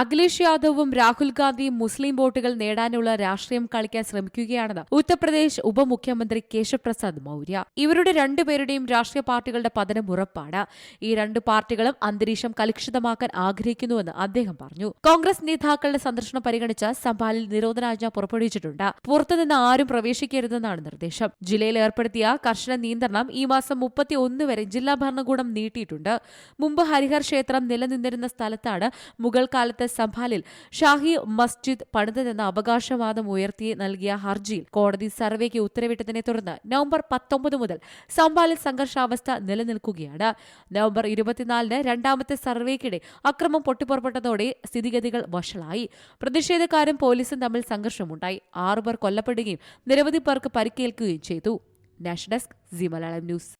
അഖിലേഷ് യാദവും രാഹുൽ ഗാന്ധിയും മുസ്ലിം വോട്ടുകൾ നേടാനുള്ള രാഷ്ട്രീയം കളിക്കാൻ ശ്രമിക്കുകയാണെന്ന് ഉത്തർപ്രദേശ് ഉപമുഖ്യമന്ത്രി കേശവ് പ്രസാദ് മൌര്യ. ഇവരുടെ രണ്ടുപേരുടെയും രാഷ്ട്രീയ പാർട്ടികളുടെ പതനം ഉറപ്പാണ്. ഈ രണ്ട് പാർട്ടികളും അന്തരീക്ഷം കലുഷിതമാക്കാൻ ആഗ്രഹിക്കുന്നുവെന്ന് അദ്ദേഹം പറഞ്ഞു. കോൺഗ്രസ് നേതാക്കളുടെ സന്ദർശനം പരിഗണിച്ച് സംഭാലിൽ നിരോധനാജ്ഞ പുറപ്പെടുവിച്ചിട്ടുണ്ട്. പുറത്തുനിന്ന് ആരും പ്രവേശിക്കരുതെന്നാണ് നിർദ്ദേശം. ജില്ലയിൽ ഏർപ്പെടുത്തിയ കർശന നിയന്ത്രണം ഈ മാസം മുപ്പത്തി ഒന്ന് വരെ ജില്ലാ ഭരണകൂടം നീട്ടിയിട്ടുണ്ട്. മുമ്പ് ഹരിഹർ ക്ഷേത്രം നിലനിന്നിരുന്ന സ്ഥലത്താണ് മുഗൾ കാലത്ത് സംഭാലിൽ ഷാഹി മസ്ജിദ് പണിതതെന്ന അവകാശവാദം ഉയർത്തി നൽകിയ ഹർജിയിൽ കോടതി സർവേക്ക് ഉത്തരവിട്ടതിനെ തുടർന്ന് നവംബർ പത്തൊമ്പത് മുതൽ സംഭാലിൽ സംഘർഷാവസ്ഥ നിലനിൽക്കുകയാണ്. നവംബർ ഇരുപത്തിനാലിന് രണ്ടാമത്തെ സർവേക്കിടെ അക്രമം പൊട്ടിപ്പുറപ്പെട്ടതോടെ സ്ഥിതിഗതികൾ വഷളായി. പ്രതിഷേധക്കാരും പോലീസും തമ്മിൽ സംഘർഷമുണ്ടായി. ആറുപേർ കൊല്ലപ്പെടുകയും നിരവധി പേർക്ക് പരിക്കേൽക്കുകയും ചെയ്തു. National desk Zee Malayalam news.